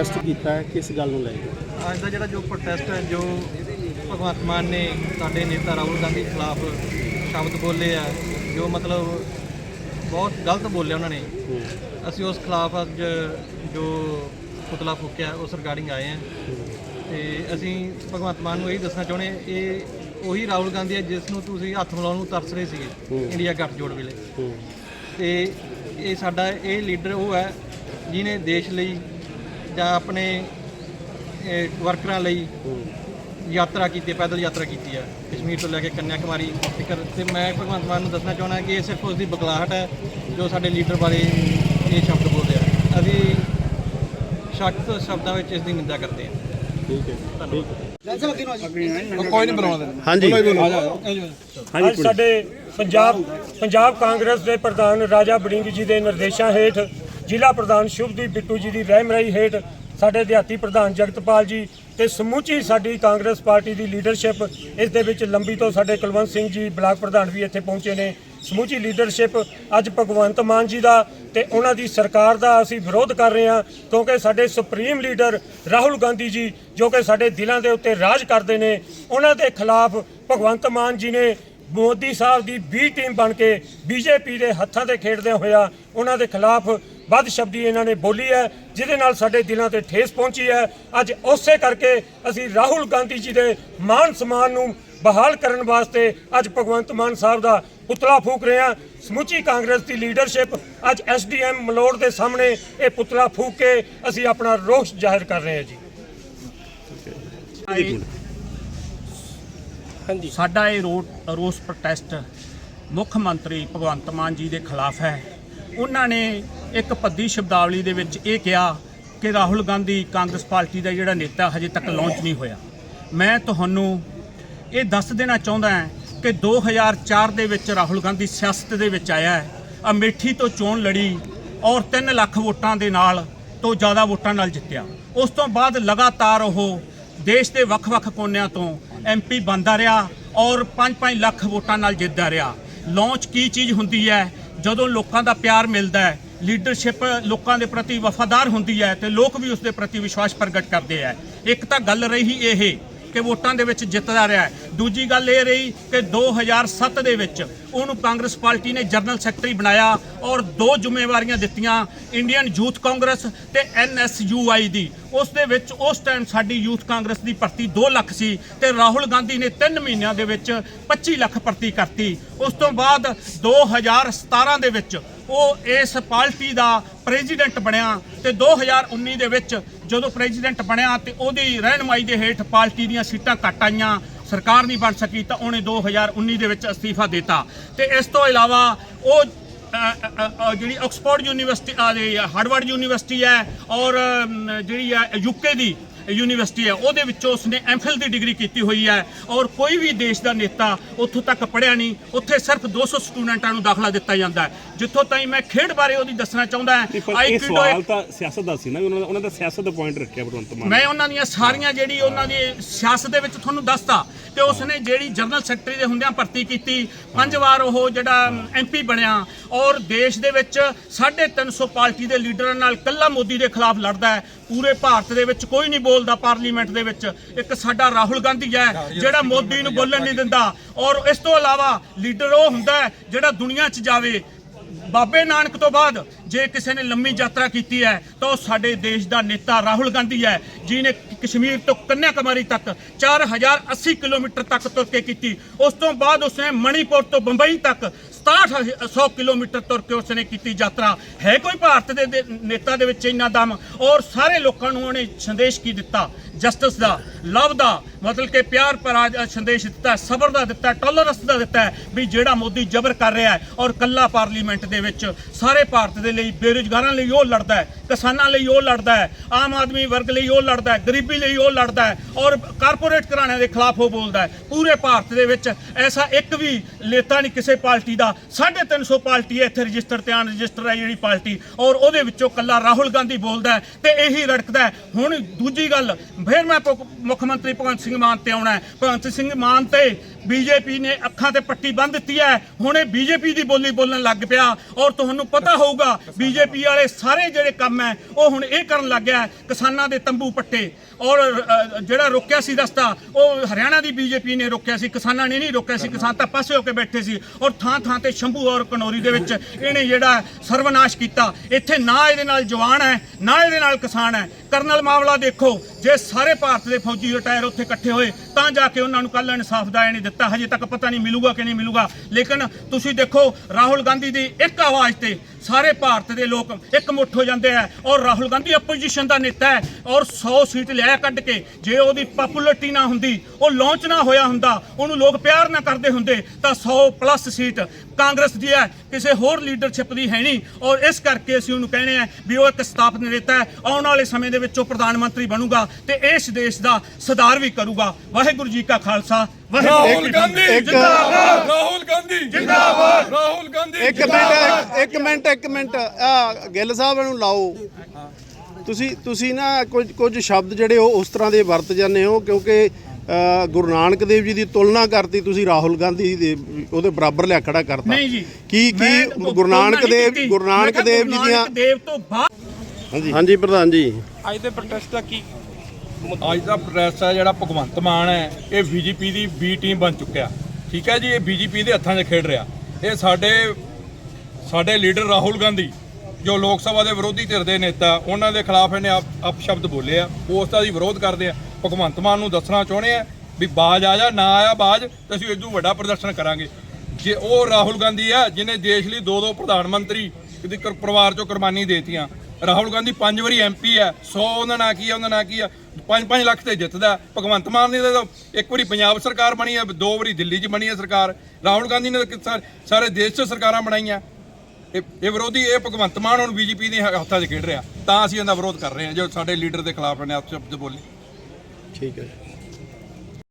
Protest ਕੀਤਾ ਹੈ ਕਿਸ ਗੱਲ ਨੂੰ ਲੈ ਕੇ? ਅੱਜ ਦਾ ਜਿਹੜਾ ਜੋ ਪ੍ਰੋਟੈਸਟ ਹੈ ਜੋ ਭਗਵੰਤ ਮਾਨ ਨੇ ਸਾਡੇ ਨੇਤਾ ਰਾਹੁਲ ਗਾਂਧੀ ਖਿਲਾਫ ਸ਼ਬਦ ਬੋਲੇ ਆ ਜੋ ਮਤਲਬ ਬਹੁਤ ਗਲਤ ਬੋਲੇ ਉਹਨਾਂ ਨੇ। ਅਸੀਂ ਉਸ ਖਿਲਾਫ ਅੱਜ ਜੋ ਪੁਤਲਾ ਫੂਕਿਆ ਉਸ ਰਿਗਾਰਡਿੰਗ ਆਏ ਆ। ਤੇ ਅਸੀਂ ਭਗਵੰਤ ਮਾਨ ਨੂੰ ਇਹ ਦੱਸਣਾ ਚਾਹੁੰਦੇ ਇਹ ਉਹੀ ਰਾਹੁਲ ਗਾਂਧੀ ਹੈ ਜਿਸ ਨੂੰ ਤੁਸੀਂ ਹੱਥ ਮਿਲਾਉਣ ਨੂੰ ਤਰਸ ਰਹੇ ਸੀਗੇ। ਇੰਡੀਆ ਗੱਠਜੋੜ ਵੇਲੇ। ਹੂੰ, ਤੇ ਇਹ ਸਾਡਾ ਇਹ ਲੀਡਰ ਉਹ ਹੈ ਜਿਨੇ ਦੇਸ਼ ਲਈ ਜਾਂ ਆਪਣੇ ਇਹ, ਵਰਕਰਾਂ ਲਈ ਯਾਤਰਾ ਕੀਤੀ ਹੈ, ਪੈਦਲ ਯਾਤਰਾ ਕੀਤੀ ਹੈ ਕਸ਼ਮੀਰ ਤੋਂ ਲੈ ਕੇ ਕੰਨਿਆ ਕੁਮਾਰੀ ਤੱਕ। ਤੇ ਮੈਂ ਭਗਵੰਤ ਮਾਨ ਨੂੰ ਦੱਸਣਾ ਚਾਹੁੰਦਾ ਕਿ ਇਹ ਸਿਰਫ ਉਸ ਦੀ ਬਗਲਾਹਟ ਹੈ ਜੋ ਸਾਡੇ ਲੀਡਰ ਬਾਰੇ ਇਹ ਸ਼ਬਦ ਬੋਲਦੇ ਆ। ਅਸੀਂ ਸਖਤ ਸ਼ਬਦਾਂ ਵਿੱਚ ਇਸ ਦੀ ਨਿੰਦਾ ਕਰਦੇ ਹਾਂ। ਠੀਕ ਹੈ ਠੀਕ। ਹੈ ਕੋਈ ਨਹੀਂ ਬਣਾਉਂਦੇ। ਹਾਂਜੀ। ਅੱਜ ਸਾਡੇ ਪੰਜਾਬ ਪੰਜਾਬ ਕਾਂਗਰਸ ਦੇ ਪ੍ਰਧਾਨ ਰਾਜਾ ਬੜਿੰਗ ਜੀ ਦੇ ਨਿਰਦੇਸ਼ਾਂ ਹੇਠ ਜ਼ਿਲ੍ਹਾ ਪ੍ਰਧਾਨ ਸ਼ੁਭਦੀਪ ਬਿੱਟੂ ਜੀ ਦੀ ਰਹਿਮਰਾਈ ਹੇਠ ਸਾਡੇ ਦਿਹਾਤੀ ਪ੍ਰਧਾਨ ਜਗਤਪਾਲ ਜੀ ਤੇ ਸਮੁੱਚੀ ਸਾਡੀ ਕਾਂਗਰਸ ਪਾਰਟੀ ਦੀ ਲੀਡਰਸ਼ਿਪ, ਇਸ ਦੇ ਵਿੱਚ ਲੰਬੀ ਤੋਂ ਸਾਡੇ ਕੁਲਵੰਤ ਸਿੰਘ ਜੀ ਬਲਾਕ ਪ੍ਰਧਾਨ ਵੀ ਇੱਥੇ ਪਹੁੰਚੇ ਨੇ। ਸਮੁੱਚੀ ਲੀਡਰਸ਼ਿਪ ਅੱਜ ਭਗਵੰਤ ਮਾਨ ਜੀ ਦਾ ਤੇ ਉਹਨਾਂ ਦੀ ਸਰਕਾਰ ਦਾ ਅਸੀਂ ਵਿਰੋਧ ਕਰ ਰਹੇ ਹਾਂ, ਕਿਉਂਕਿ ਸਾਡੇ ਸੁਪਰੀਮ ਲੀਡਰ ਰਾਹੁਲ ਗਾਂਧੀ ਜੀ, ਜੋ ਕਿ ਸਾਡੇ ਦਿਲਾਂ ਦੇ ਉੱਤੇ ਰਾਜ ਕਰਦੇ ਨੇ, ਉਹਨਾਂ ਦੇ ਖਿਲਾਫ ਭਗਵੰਤ ਮਾਨ ਜੀ ਨੇ ਮੋਦੀ ਸਾਹਿਬ ਦੀ ਬੀ ਟੀਮ ਬਣ ਕੇ ਬੀਜੇਪੀ ਦੇ ਹੱਥਾਂ ਤੇ ਖੇਡਦਿਆਂ ਹੋਇਆ ਉਹਨਾਂ ਦੇ ਖਿਲਾਫ ਵੱਧ ਸ਼ਬਦੀ ਇਹਨਾਂ ਨੇ ਬੋਲੀ ਹੈ, ਜਿਹਦੇ ਨਾਲ ਸਾਡੇ ਦਿਲਾਂ ਤੇ ਠੇਸ ਪਹੁੰਚੀ ਹੈ। ਅੱਜ ਉਸੇ ਕਰਕੇ ਅਸੀਂ ਰਾਹੁਲ ਗਾਂਧੀ ਜੀ ਦੇ ਮਾਨ ਸਮਾਨ ਨੂੰ ਬਹਾਲ ਕਰਨ ਵਾਸਤੇ ਅੱਜ ਭਗਵੰਤ ਮਾਨ ਸਾਹਿਬ ਦਾ ਪੁਤਲਾ ਫੂਕ ਰਹੇ ਹਾਂ। ਸਮੁੱਚੀ ਕਾਂਗਰਸ ਦੀ ਲੀਡਰਸ਼ਿਪ ਅੱਜ ਐਸਡੀਐਮ ਮਲੋੜ ਦੇ ਸਾਹਮਣੇ ਇਹ ਪੁਤਲਾ ਫੂਕ ਕੇ ਅਸੀਂ ਆਪਣਾ ਰੋਸ ਜ਼ਾਹਿਰ ਕਰ ਰਹੇ ਹਾਂ ਜੀ। ਸਾਡਾ ਇਹ ਰੋ- ਰੋਸ ਪ੍ਰੋਟੈਸਟ ਮੁੱਖ ਮੰਤਰੀ ਭਗਵੰਤ ਮਾਨ ਜੀ ਦੇ ਖਿਲਾਫ ਹੈ। ਉਹਨਾਂ ਨੇ ਇੱਕ ਪੱਦੀ ਸ਼ਬਦਾਵਲੀ ਦੇ ਵਿੱਚ ਇਹ ਕਿਹਾ ਕਿ ਰਾਹੁਲ ਗਾਂਧੀ ਕਾਂਗਰਸ ਪਾਰਟੀ ਦਾ ਜਿਹੜਾ ਨੇਤਾ ਹਜੇ ਤੱਕ ਲਾਂਚ ਨਹੀਂ ਹੋਇਆ। ਮੈਂ ਤੁਹਾਨੂੰ ਇਹ ਦੱਸ ਦੇਣਾ ਚਾਹੁੰਦਾ ਹਾਂ ਕਿ 2004 ਦੇ ਵਿੱਚ ਰਾਹੁਲ ਗਾਂਧੀ ਸਿਆਸਤ ਦੇ ਵਿੱਚ ਆਇਆ ਹੈ। ਅਮੇਠੀ ਤੋਂ ਚੋਣ ਲੜੀ ਔਰ 3 ਲੱਖ ਵੋਟਾਂ ਦੇ ਨਾਲ ਤੋਂ ਜ਼ਿਆਦਾ ਵੋਟਾਂ ਨਾਲ ਜਿੱਤਿਆ। ਉਸ ਤੋਂ ਬਾਅਦ ਲਗਾਤਾਰ ਉਹ ਦੇਸ਼ ਦੇ ਵੱਖ-ਵੱਖ ਕੋਨਿਆਂ ਤੋਂ ਐਮਪੀ ਬਣਦਾ ਰਿਹਾ ਔਰ 5-5 ਲੱਖ ਵੋਟਾਂ ਨਾਲ ਜਿੱਤਦਾ ਰਿਹਾ। ਲਾਂਚ ਕੀ ਚੀਜ਼ ਹੁੰਦੀ ਹੈ? ਜਦੋਂ ਲੋਕਾਂ ਦਾ ਪਿਆਰ ਮਿਲਦਾ ਹੈ ਲੀਡਰਸ਼ਿਪ ਲੋਕਾਂ ਦੇ ਪ੍ਰਤੀ ਵਫਾਦਾਰ ਹੁੰਦੀ ਹੈ ਤੇ ਲੋਕ ਵੀ ਉਸ ਦੇ ਪ੍ਰਤੀ ਵਿਸ਼ਵਾਸ ਪ੍ਰਗਟ ਕਰਦੇ ਹੈ ਇੱਕ ਤਾਂ ਗੱਲ ਰਹੀ ਇਹ ਕਿ ਵੋਟਾਂ ਦੇ ਵਿੱਚ ਜਿੱਤਦਾ ਰਿਹਾ ਦੂਜੀ ਗੱਲ ਇਹ ਰਹੀ ਕਿ 2007 ਦੇ ਵਿੱਚ ਉਹਨੂੰ ਕਾਂਗਰਸ ਪਾਰਟੀ ਨੇ ਜਨਰਲ ਸੈਕਟਰੀ ਬਣਾਇਆ ਔਰ ਦੋ ਜ਼ਿੰਮੇਵਾਰੀਆਂ ਦਿੱਤੀਆਂ, ਇੰਡੀਅਨ ਯੂਥ ਕਾਂਗਰਸ ਤੇ ਐਨਐਸਯੂਆਈ ਦੀ। ਉਸ ਦੇ ਵਿੱਚ ਉਸ ਟਾਈਮ ਸਾਡੀ ਯੂਥ ਕਾਂਗਰਸ ਦੀ ਭਰਤੀ 2 ਲੱਖ ਸੀ ਤੇ ਰਾਹੁਲ ਗਾਂਧੀ ਨੇ 3 ਮਹੀਨਿਆਂ ਦੇ ਵਿੱਚ 25 ਲੱਖ ਭਰਤੀ ਕਰਤੀ। ਉਸ ਤੋਂ ਬਾਅਦ 2017 ਦੇ ਵਿੱਚ ਉਹ ਇਸ ਪਾਰਟੀ ਦਾ ਪ੍ਰੈਜ਼ੀਡੈਂਟ ਬਣਿਆ ਤੇ 2019 ਦੇ ਵਿੱਚ ਜਦੋਂ ਪ੍ਰੈਜ਼ੀਡੈਂਟ ਬਣਿਆ ਤੇ ਉਹਦੀ ਰਹਿਨਮਾਈ ਦੇ ਹੇਠ ਪਾਰਟੀ ਦੀਆਂ ਸੀਟਾਂ ਘੱਟ ਆਈਆਂ, ਸਰਕਾਰ ਨਹੀਂ ਬਣ ਸਕੀ ਤਾਂ ਉਹਨੇ 2019 ਦੇ ਵਿੱਚ ਅਸਤੀਫਾ ਦਿੱਤਾ। ਤੇ ਇਸ ਤੋਂ ਇਲਾਵਾ ਉਹ ਜਿਹੜੀ ਆਕਸਫੋਰਡ ਯੂਨੀਵਰਸਿਟੀ ਆ ਜਿਹੜੀ ਹਾਰਵਰਡ ਯੂਨੀਵਰਸਿਟੀ ਹੈ ਔਰ ਜਿਹੜੀ ਹੈ ਯੂਕੇ ਦੀ ਯੂਨੀਵਰਸਿਟੀ ਹੈ, ਉਹਦੇ ਵਿੱਚੋਂ ਉਸਨੇ ਐਮਫਿਲ ਦੀ ਡਿਗਰੀ ਕੀਤੀ ਹੋਈ ਹੈ ਔਰ ਕੋਈ ਵੀ ਦੇਸ਼ ਦਾ ਨੇਤਾ ਉੱਥੋਂ ਤੱਕ ਪੜਿਆ ਨਹੀਂ, ਉੱਥੇ ਸਿਰਫ 200 ਸਟੂਡੈਂਟਾਂ ਨੂੰ ਦਾਖਲਾ ਦਿੱਤਾ ਜਾਂਦਾ ਹੈ। ਜਿੱਥੋਂ ਤਾਈਂ ਮੈਂ ਖੇਡ ਬਾਰੇ ਉਹਦੀ ਦੱਸਣਾ ਚਾਹੁੰਦਾ ਇਹ IQ ਸਵਾਲ ਤਾਂ ਸਿਆਸਤ ਦਾ ਸੀ ਨਾ ਉਹਨਾਂ ਦਾ ਉਹਨਾਂ ਦਾ ਸਿਆਸਤ ਦਾ ਪੁਆਇੰਟ ਰੱਖਿਆ ਭਗਵੰਤ ਮਾਨ ਮੈਂ ਉਹਨਾਂ ਦੀਆਂ ਸਾਰੀਆਂ ਜਿਹੜੀ ਉਹਨਾਂ ਦੀ ਸਿਆਸਤ ਦੇ ਵਿੱਚ ਤੁਹਾਨੂੰ ਦੱਸਤਾ ਕਿ ਉਸਨੇ ਜਿਹੜੀ ਜਨਰਲ ਸੈਕਟਰੀ ਦੇ ਹੁੰਦਿਆਂ ਭਰਤੀ ਕੀਤੀ ਪੰਜ ਵਾਰ ਉਹ ਜਿਹੜਾ ਐਮਪੀ ਬਣਿਆ ਔਰ ਦੇਸ਼ ਦੇ ਵਿੱਚ 350 ਪਾਰਟੀ ਦੇ ਲੀਡਰਾਂ ਨਾਲ ਕੱਲਾ ਮੋਦੀ ਦੇ ਖਿਲਾਫ ਲੜਦਾ ਹੈ। ਪੂਰੇ ਭਾਰਤ ਦੇ ਵਿੱਚ ਕੋਈ ਨਹੀਂ ਬੋਲਦਾ ਪਾਰਲੀਮੈਂਟ ਦੇ ਵਿੱਚ। ਇੱਕ ਸਾਡਾ ਰਾਹੁਲ ਗਾਂਧੀ ਹੈ ਜਿਹੜਾ ਮੋਦੀ ਨੂੰ ਬੋਲਣ ਨਹੀਂ ਦਿੰਦਾ ਔਰ ਇਸ ਤੋਂ ਇਲਾਵਾ ਲੀਡਰ ਉਹ ਹੁੰਦਾ ਹੈ ਜਿਹੜਾ ਦੁਨੀਆ 'ਚ ਜਾਵੇ। ਬਾਬੇ ਨਾਨਕ ਤੋਂ ਬਾਅਦ ਜੇ ਕਿਸੇ ਨੇ ਲੰਮੀ ਯਾਤਰਾ ਕੀਤੀ ਹੈ, ਤਾਂ ਉਹ ਸਾਡੇ ਦੇਸ਼ ਦਾ ਨੇਤਾ ਰਾਹੁਲ ਗਾਂਧੀ ਹੈ ਜਿਨੇ ਕਸ਼ਮੀਰ ਤੋਂ ਕੰਨਿਆ ਕੁਮਾਰੀ ਤੱਕ 4080 ਕਿਲੋਮੀਟਰ ਤੱਕ ਤੁਰ ਕੇ ਕੀਤੀ। ਉਸ ਤੋਂ ਬਾਅਦ ਉਸਨੇ ਮਣੀਪੁਰ ਤੋਂ ਬੰਬਈ ਤੱਕ 6700 ਕਿਲੋਮੀਟਰ ਤੁਰ ਕੇ ਉਸਨੇ ਕੀਤੀ ਯਾਤਰਾ। ਹੈ ਕੋਈ ਭਾਰਤ ਦੇ ਦੇ, ਨੇਤਾ ਦੇ ਵਿੱਚ ਇੰਨਾ ਦਮ? ਔਰ ਸਾਰੇ ਲੋਕਾਂ ਨੂੰ ਉਹਨੇ ਸੰਦੇਸ਼ ਕੀ ਦਿੱਤਾ? ਜਸਟਿਸ ਦਾ, ਲਵ ਦਾ, ਮਤਲਬ ਕਿ ਪਿਆਰ ਪਰ ਸੰਦੇਸ਼ ਦਿੱਤਾ, ਸਬਰ ਦਾ ਦਿੱਤਾ ਟੋਲਰੈਂਸ ਦਾ ਦਿੱਤਾ ਵੀ ਜਿਹੜਾ ਮੋਦੀ ਜ਼ਬਰ ਕਰ ਰਿਹਾ ਹੈ ਔਰ ਕੱਲਾ ਪਾਰਲੀਮੈਂਟ ਦੇ ਵਿੱਚ ਸਾਰੇ ਭਾਰਤ ਦੇ ਲਈ ਬੇਰੁਜ਼ਗਾਰਾਂ ਲਈ ਉਹ ਲੜਦਾ ਹੈ, ਕਿਸਾਨਾਂ ਲਈ ਉਹ ਲੜਦਾ ਹੈ, ਆਮ ਆਦਮੀ ਵਰਗ ਲਈ ਉਹ ਲੜਦਾ ਹੈ, ਗਰੀਬੀ ਲਈ ਉਹ ਲੜਦਾ ਹੈ ਔਰ ਕਾਰਪੋਰੇਟ ਘਰਾਣਿਆਂ ਦੇ ਖਿਲਾਫ ਉਹ ਬੋਲਦਾ ਹੈ। ਪੂਰੇ ਭਾਰਤ ਦੇ ਵਿੱਚ ਐਸਾ ਇੱਕ ਵੀ ਨੇਤਾ ਨਹੀਂ ਕਿਸੇ ਪਾਰਟੀ ਦਾ। 350 ਪਾਰਟੀ ਹੈ ਇੱਥੇ ਰਜਿਸਟਰ ਤੇ ਅਨਰਜਿਸਟਰ ਹੈ ਜਿਹੜੀ ਪਾਰਟੀ ਔਰ ਉਹਦੇ ਵਿੱਚੋਂ ਕੱਲਾ ਰਾਹੁਲ ਗਾਂਧੀ ਬੋਲਦਾ ਹੈ ਤੇ ਇਹੀ ਰੜਕਦਾ ਹੈ। ਹੁਣ ਦੂਜੀ ਗੱਲ ਫਿਰ ਮੈਂ ਮੁੱਖ ਮੰਤਰੀ ਭਗਵੰਤ ਸਿੰਘ ਮਾਨ ਤੇ ਆਉਣਾ ਭਗਵੰਤ ਸਿੰਘ ਮਾਨ ਤੇ ਬੀਜੇਪੀ ਨੇ ਅੱਖਾਂ ਤੇ ਪੱਟੀ ਬੰਨ ਦਿੱਤੀ ਹੈ। ਹੁਣ ਇਹ ਬੀਜੇਪੀ ਦੀ ਬੋਲੀ ਬੋਲਣ ਲੱਗ ਪਿਆ ਔਰ ਤੁਹਾਨੂੰ ਪਤਾ ਹੋਊਗਾ ਬੀਜੇਪੀ ਵਾਲੇ ਸਾਰੇ ਜਿਹੜੇ ਕੰਮ ਹੈ, ਉਹ ਹੁਣ ਇਹ ਕਰਨ ਲੱਗ ਗਿਆ ਕਿਸਾਨਾਂ ਦੇ ਤੰਬੂ ਪੱਟੇ। ਔਰ ਜਿਹੜਾ ਰੋਕਿਆ ਸੀ ਰਸਤਾ, ਉਹ ਹਰਿਆਣਾ ਦੀ ਬੀਜੇਪੀ ਨੇ ਰੋਕਿਆ ਸੀ, ਕਿਸਾਨਾਂ ਨੇ ਨਹੀਂ ਰੋਕਿਆ ਸੀ, ਕਿਸਾਨ ਤਾਂ ਪਾਸੇ ਹੋ ਕੇ ਬੈਠੇ ਸੀ। ਔਰ ਥਾਂ ਥਾਂ ਤੇ ਸ਼ੰਭੂ ਔਰ ਕਨੌਰੀ ਦੇ ਵਿੱਚ ਇਹਨੇ ਜਿਹੜਾ ਸਰਵਨਾਸ਼ ਕੀਤਾ। ਇੱਥੇ ਨਾ ਇਹਦੇ ਨਾਲ ਜਵਾਨ ਹੈ, ਨਾ ਇਹਦੇ ਨਾਲ ਕਿਸਾਨ ਹੈ। ਕਰਨਲ ਮਾਮਲਾ ਦੇਖੋ। ਜੇ ਸਾਰੇ ਭਾਰਤ ਦੇ ਫੌਜੀ ਰਿਟਾਇਰ ਉੱਥੇ ਇਕੱਠੇ ਹੋਏ, ਤਾਂ ਜਾ ਕੇ ਉਹਨਾਂ ਨੂੰ ਕੱਲ ਇਨਸਾਫ ਦਾ ਨਹੀਂ ਦਿੱਤਾ। ਹਜੇ ਤੱਕ ਪਤਾ ਨਹੀਂ ਮਿਲੂਗਾ ਕਿ ਨਹੀਂ ਮਿਲੂਗਾ। ਲੇਕਿਨ ਤੁਸੀਂ ਦੇਖੋ, ਰਾਹੁਲ ਗਾਂਧੀ ਦੀ ਇੱਕ ਆਵਾਜ਼ ਤੇ ਸਾਰੇ ਭਾਰਤ ਦੇ ਲੋਕ ਇੱਕ ਮੁੱਠ ਹੋ ਜਾਂਦੇ ਆ ਔਰ ਰਾਹੁਲ ਗਾਂਧੀ ਆਪੋਜੀਸ਼ਨ ਦਾ ਨੇਤਾ ਹੈ ਔਰ 100 ਸੀਟ ਲਿਆ ਕੱਢ ਕੇ ਜੇ ਉਹਦੀ ਪਪੂਲੈਰਿਟੀ ਨਾ ਹੁੰਦੀ ਉਹ ਲਾਂਚ ਨਾ ਹੋਇਆ ਹੁੰਦਾ ਉਹਨੂੰ ਲੋਕ ਪਿਆਰ ਨਾ ਕਰਦੇ ਹੁੰਦੇ ਤਾਂ 100 ਪਲੱਸ ਸੀਟ ਕਾਂਗਰਸ ਦੀ ਹੈ ਕਿਸੇ ਹੋਰ ਲੀਡਰਸ਼ਿਪ ਦੀ ਹੈ ਨਹੀਂ ਔਰ ਇਸ ਕਰਕੇ ਅਸੀਂ ਉਹਨੂੰ ਕਹਿੰਦੇ ਆ ਵੀ ਉਹ ਇੱਕ ਸਥਾਪਿਤ ਨੇਤਾ ਹੈ ਆਉਣ ਵਾਲੇ ਸਮੇਂ ਦੇ ਵਿੱਚ ਉਹ ਪ੍ਰਧਾਨ ਮੰਤਰੀ ਬਣੂਗਾ ਤੇ ਇਸ ਦੇਸ਼ ਦਾ ਸੁਧਾਰ ਵੀ ਕਰੂਗਾ। ਵਾਹਿਗੁਰੂ ਜੀ ਕਾ ਖਾਲਸਾ ਵਾਹਿਗੁਰੂ ਜੀ ਰਾਹੁਲ ਕੀ ਫਤਿਹ। ਜਿੰਦਾਬਾਦ ਰਾਹੁਲ ਗਾਂਧੀ ਜਿੰਦਾਬਾਦ। ਰਾਹੁਲ ਗਾਂਧੀ ਇੱਕ ਮਿੰਟ ਇੱਕ ਮਿੰਟ ਇੱਕ ਮਿੰਟ। ਆ ਗਿੱਲ ਸਾਹਿਬ ਨੂੰ ਲਾਓ। ਤੁਸੀਂ ਤੁਸੀਂ ਨਾ ਕੁਝ ਕੁਝ ਸ਼ਬਦ ਜਿਹੜੇ ਉਹ ਉਸ ਤਰ੍ਹਾਂ ਦੇ ਵਰਤ ਜਾਂਦੇ ਹੋ ਕਿਉਂਕਿ ਗੁਰੂ ਨਾਨਕ ਦੇਵ ਜੀ ਦੀ ਤੁਲਨਾ ਕਰਤੀ ਤੁਸੀਂ ਰਾਹੁਲ ਗਾਂਧੀ ਦੇ ਉਹਦੇ ਬਰਾਬਰ ਲਿਆ ਖੜਾ ਕਰਤਾ। ਨਹੀਂ ਜੀ ਕੀ ਕੀ ਗੁਰੂ ਨਾਨਕ ਦੇਵ। ਗੁਰੂ ਨਾਨਕ ਦੇਵ ਜੀ ਦੀਆਂ ਦੇਵ ਤੋਂ ਬਾਅਦ ਹਾਂਜੀ। ਹਾਂਜੀ ਪ੍ਰਧਾਨ ਜੀ। ਅੱਜ ਦੇ ਪ੍ਰੋਟੈਸਟ ਦਾ ਕੀ ਅੱਜ ਦਾ ਪ੍ਰੋਟੈਸਟ ਹੈ ਜਿਹੜਾ ਭਗਵੰਤ ਮਾਨ ਹੈ ਇਹ ਬੀਜੇਪੀ ਦੀ ਬੀ ਟੀਮ ਬਣ ਚੁੱਕਿਆ। ਠੀਕ ਹੈ ਜੀ ਇਹ ਬੀਜੇਪੀ ਦੇ ਹੱਥਾਂ 'ਚ ਖੇਡ ਰਿਹਾ। ਇਹ ਸਾਡੇ ਸਾਡੇ ਲੀਡਰ ਰਾਹੁਲ ਗਾਂਧੀ, ਜੋ ਲੋਕ ਸਭਾ ਦੇ ਵਿਰੋਧੀ ਧਿਰ ਦੇ ਨੇਤਾ, ਉਹਨਾਂ ਦੇ ਖਿਲਾਫ ਇਹਨੇ ਆਪ ਅਪਸ਼ਬਦ ਬੋਲੇ ਆ। ਉਸ ਦਾ ਅਸੀਂ ਵਿਰੋਧ ਕਰਦੇ ਆ। ਭਗਵੰਤ ਮਾਨ ਨੂੰ ਦੱਸਣਾ ਚਾਹੁੰਦੇ ਆ ਵੀ ਬਾਜ ਆ ਜਾ, ਨਾ ਆਇਆ ਬਾਜ, ਤੇ ਅਸੀਂ ਇਦੋਂ ਵੱਡਾ ਪ੍ਰਦਰਸ਼ਨ ਕਰਾਂਗੇ। ਜੇ ਉਹ ਰਾਹੁਲ ਗਾਂਧੀ ਆ ਜਿਨੇ ਦੇਸ਼ ਲਈ ਦੋ ਦੋ ਪ੍ਰਧਾਨ ਮੰਤਰੀ ਇਹਦੇ ਪਰਿਵਾਰ ਚੋਂ ਕੁਰਬਾਨੀ ਦੇਤੀਆਂ। ਰਾਹੁਲ ਗਾਂਧੀ ਪੰਜ ਵਾਰੀ ਐਮਪੀ ਆ 100 ਉਹਨਾਂ ਨਾਂ ਕੀ ਆ, ਉਹਨਾਂ ਨਾਂ ਕੀ ਆ 5-5 ਲੱਖ ਤੇ ਜਿੱਤਦਾ। ਭਗਵੰਤ ਮਾਨ ਨੇ ਤਾਂ ਇੱਕ ਵਾਰੀ ਪੰਜਾਬ ਸਰਕਾਰ ਬਣੀ ਆ, ਦੋ ਵਾਰੀ ਦਿੱਲੀ 'ਚ ਬਣੀ ਆ ਸਰਕਾਰ। ਰਾਹੁਲ ਗਾਂਧੀ ਨੇ ਤਾਂ ਕਿ- ਸਾਰੇ ਦੇਸ਼ 'ਚ ਸਰਕਾਰਾਂ ਬਣਾਈਆਂ। ਇਹ ਇਹ ਵਿਰੋਧੀ, ਇਹ ਭਗਵੰਤ ਮਾਨ ਹੁਣ ਬੀਜੇਪੀ ਦੇ ਹੱਥਾਂ 'ਚ ਖੇਡ ਰਿਹਾ। ਤਾਂ ਅਸੀਂ ਇਹਦਾ ਵਿਰੋਧ ਕਰ ਰਹੇ ਹਾਂ, ਜੋ ਸਾਡੇ ਲੀਡਰ ਦੇ ਖਿਲਾਫ ਨੇ ਆਪ ਸ਼ਬਦ ਬੋਲੇ। ਠੀਕ ਹੈ